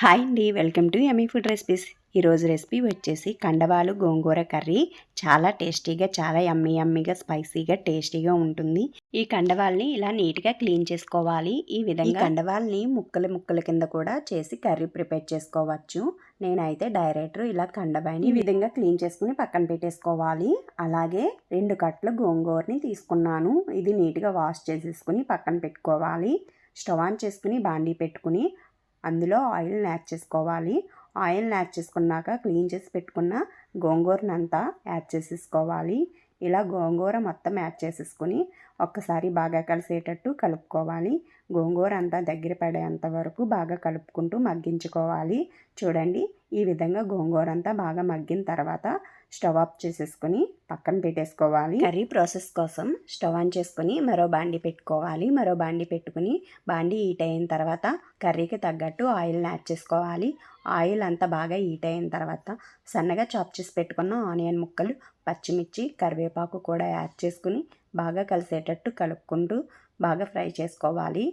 Hi అండి welcome to Amy food recipes. ఈరోజు recipe వచ్చేసి కండవాలు గోంగూర కర్రీ. చాలా టేస్టీగా చాలా యమ్మీ యమ్మీగా స్పైసీగా టేస్టీగా ఉంటుంది. ఈ కండవాల్ని ఇలా నీట్గా క్లీన్ చేసుకోవాలి. ఈ విధంగా కండవాల్ని ముక్కలు ముక్కల కింద కూడా చేసి కర్రీ ప్రిపేర్ చేసుకోవచ్చు. నేనైతే డైరెక్టర్ ఇలా కండబాయిని ఈ విధంగా క్లీన్ చేసుకుని పక్కన పెట్టేసుకోవాలి. అలాగే రెండు కట్టలు గోంగూరని తీసుకున్నాను. ఇది నీట్గా వాష్ చేసేసుకుని పక్కన పెట్టుకోవాలి. స్టవ్ ఆన్ చేసుకుని బాండీ పెట్టుకుని అందులో ఆయిల్ని యాడ్ చేసుకోవాలి. ఆయిల్ని యాడ్ చేసుకున్నాక క్లీన్ చేసి పెట్టుకున్న గోంగూరనంతా యాడ్ చేసేసుకోవాలి. ఇలా గోంగూర మొత్తం యాడ్ చేసేసుకుని ఒక్కసారి బాగా కలిసేటట్టు కలుపుకోవాలి. గోంగూర అంతా దగ్గర పడేంత వరకు బాగా కలుపుకుంటూ మగ్గించుకోవాలి. చూడండి ఈ విధంగా గోంగూర అంతా బాగా మగ్గిన తర్వాత స్టవ్ ఆఫ్ చేసేసుకొని పక్కన పెట్టేసుకోవాలి. కర్రీ ప్రాసెస్ కోసం స్టవ్ ఆన్ చేసుకొని మరో బాండి పెట్టుకోవాలి. మరో బాండి పెట్టుకుని బాండి హీట్ అయిన తర్వాత కర్రీకి తగ్గట్టు ఆయిల్ని యాడ్ చేసుకోవాలి. ఆయిల్ అంతా బాగా హీట్ అయిన తర్వాత సన్నగా చాప్ చేసి పెట్టుకున్న ఆనియన్ ముక్కలు పచ్చిమిర్చి కరివేపాకు కూడా యాడ్ చేసుకుని బాగా కలిసేటట్టు కలుపుకుంటూ బాగా ఫ్రై చేసుకోవాలి.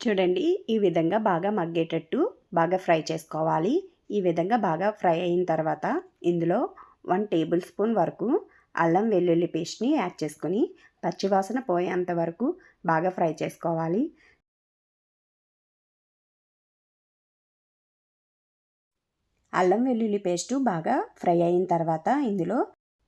చూడండి ఈ విధంగా బాగా మగ్గేటట్టు బాగా ఫ్రై చేసుకోవాలి. ఈ విధంగా బాగా ఫ్రై అయిన తర్వాత ఇందులో వన్ టేబుల్ స్పూన్ వరకు అల్లం వెల్లుల్లి పేస్ట్ని యాడ్ చేసుకొని పచ్చివాసన పోయేంత వరకు బాగా ఫ్రై చేసుకోవాలి. అల్లం వెల్లుల్లి పేస్టు బాగా ఫ్రై అయిన తర్వాత ఇందులో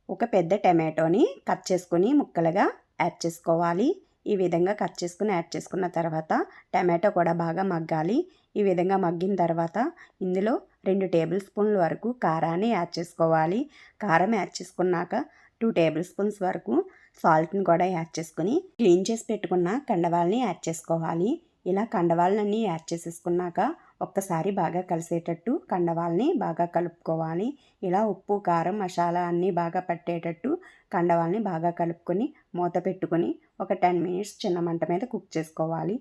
ఒక పెద్ద టమాటోని కట్ చేసుకుని ముక్కలుగా యాడ్ చేసుకోవాలి. ఈ విధంగా కట్ చేసుకుని యాడ్ చేసుకున్న తర్వాత టమాటో కూడా బాగా మగ్గాలి. ఈ విధంగా మగ్గిన తర్వాత ఇందులో రెండు టేబుల్ స్పూన్ల వరకు కారాన్ని యాడ్ చేసుకోవాలి. కారం యాడ్ చేసుకున్నాక టూ టేబుల్ స్పూన్స్ వరకు సాల్ట్ని కూడా యాడ్ చేసుకుని క్లీన్ చేసి పెట్టుకున్న కండవాల్ని యాడ్ చేసుకోవాలి. ఇలా కండవాళ్ళన్నీ యాడ్ చేసేసుకున్నాక ఒక్కసారి బాగా కలిసేటట్టు కండవాల్ని బాగా కలుపుకోవాలి. ఇలా ఉప్పు కారం మసాలా అన్నీ బాగా పట్టేటట్టు కండవాల్ని బాగా కలుపుకొని మూత పెట్టుకొని ఒక టెన్ మినిట్స్ చిన్న మంట మీద కుక్ చేసుకోవాలి.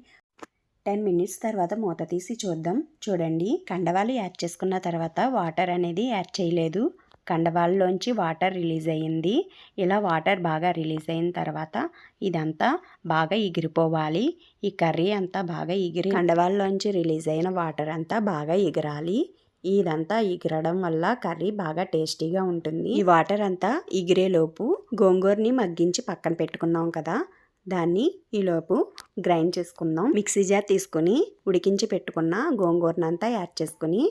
టెన్ మినిట్స్ తర్వాత మూత తీసి చూద్దాం. చూడండి కండవాలు యాడ్ చేసుకున్న తర్వాత వాటర్ అనేది యాడ్ చేయలేదు. కండవాళ్ళలోంచి వాటర్ రిలీజ్ అయ్యింది. ఇలా వాటర్ బాగా రిలీజ్ అయిన తర్వాత ఇదంతా బాగా ఎగిరిపోవాలి. ఈ కర్రీ అంతా బాగా ఎగిరి కండవాళ్ళలోంచి రిలీజ్ అయిన వాటర్ అంతా బాగా ఎగరాలి. ఇదంతా ఎగిరడం వల్ల కర్రీ బాగా టేస్టీగా ఉంటుంది. ఈ వాటర్ అంతా ఎగిరేలోపు గోంగూరని మగ్గించి పక్కన పెట్టుకున్నాం కదా. దాన్ని ఈలోపు గ్రైండ్ చేసుకుందాం. మిక్సీ జార్ తీసుకొని ఉడికించి పెట్టుకున్న గోంగూరనంతా యాడ్ చేసుకుని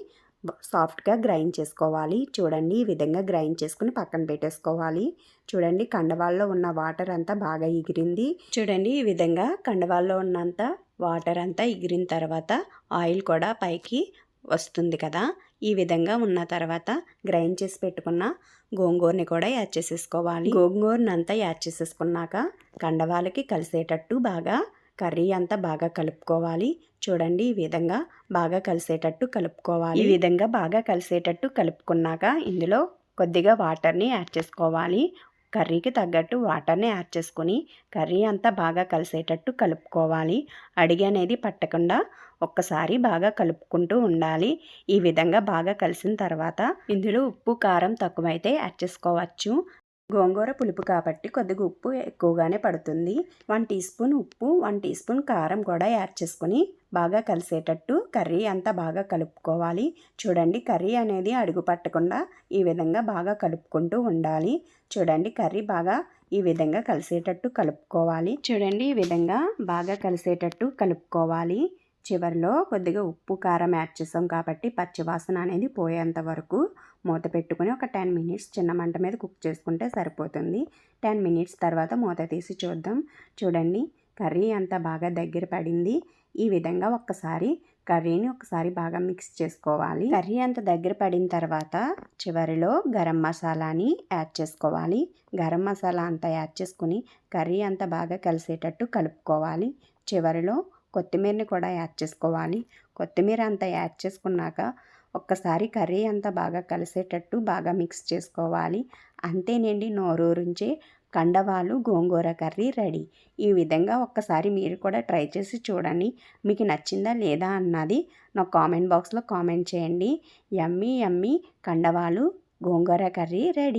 సాఫ్ట్గా గ్రైండ్ చేసుకోవాలి. చూడండి ఈ విధంగా గ్రైండ్ చేసుకుని పక్కన పెట్టేసుకోవాలి. చూడండి కండవాల్లో ఉన్న వాటర్ అంతా బాగా ఎగిరింది. చూడండి ఈ విధంగా కండవాల్లో ఉన్నంత వాటర్ అంతా ఎగిరిన తర్వాత ఆయిల్ కూడా పైకి వస్తుంది కదా. ఈ విధంగా ఉన్న తర్వాత గ్రైండ్ చేసి పెట్టుకున్న గోంగూరని కూడా యాడ్ చేసేసుకోవాలి. గోంగూరనంతా యాడ్ చేసేసుకున్నాక కండవాలకి కలిసేటట్టు బాగా కర్రీ అంతా బాగా కలుపుకోవాలి. చూడండి ఈ విధంగా బాగా కలిసేటట్టు కలుపుకోవాలి. ఈ విధంగా బాగా కలిసేటట్టు కలుపుకున్నాక ఇందులో కొద్దిగా వాటర్ని యాడ్ చేసుకోవాలి. కర్రీకి తగ్గట్టు వాటర్ని యాడ్ చేసుకొని కర్రీ అంతా బాగా కలిసేటట్టు కలుపుకోవాలి. అడిగి అనేది పట్టకుండా ఒక్కసారి బాగా కలుపుకుంటూ ఉండాలి. ఈ విధంగా బాగా కలిసిన తర్వాత ఇందులో ఉప్పు కారం తక్కువైతే యాడ్ చేసుకోవచ్చు. గోంగూర పులుపు కాబట్టి కొద్దిగా ఉప్పు ఎక్కువగానే పడుతుంది. వన్ టీ స్పూన్ ఉప్పు వన్ టీ స్పూన్ కారం కూడా యాడ్ చేసుకొని బాగా కలిసేటట్టు కర్రీ అంతా బాగా కలుపుకోవాలి. చూడండి కర్రీ అనేది అడుగు పట్టకుండా ఈ విధంగా బాగా కలుపుకుంటూ ఉండాలి. చూడండి కర్రీ బాగా ఈ విధంగా కలిసేటట్టు కలుపుకోవాలి. చూడండి ఈ విధంగా బాగా కలిసేటట్టు కలుపుకోవాలి. చివరిలో కొద్దిగా ఉప్పు కారం యాడ్ చేసాం కాబట్టి పచ్చివాసన అనేది పోయేంత వరకు మూత పెట్టుకుని ఒక టెన్ మినిట్స్ చిన్న మంట మీద కుక్ చేసుకుంటే సరిపోతుంది. టెన్ మినిట్స్ తర్వాత మూత తీసి చూద్దాం. చూడండి కర్రీ అంతా బాగా దగ్గర పడింది. ఈ విధంగా ఒక్కసారి కర్రీని ఒకసారి బాగా మిక్స్ చేసుకోవాలి. కర్రీ అంత దగ్గర పడిన తర్వాత చివరిలో గరం మసాలాని యాడ్ చేసుకోవాలి. గరం మసాలా అంతా యాడ్ చేసుకుని కర్రీ అంతా బాగా కలిసేటట్టు కలుపుకోవాలి. చివరిలో కొత్తిమీరని కూడా యాడ్ చేసుకోవాలి. కొత్తిమీర అంతా యాడ్ చేసుకున్నాక ఒక్కసారి కర్రీ అంతా బాగా కలిసేటట్టు బాగా మిక్స్ చేసుకోవాలి. అంతేనండి నోరూరించి కండవాలు గోంగూర కర్రీ రెడీ. ఈ విధంగా ఒక్కసారి మీరు కూడా ట్రై చేసి చూడండి. మీకు నచ్చిందా లేదా అన్నది నా కామెంట్ బాక్స్లో కామెంట్ చేయండి. ఎమ్మీ ఎమ్మీ కండవాలు గోంగూర కర్రీ రెడీ.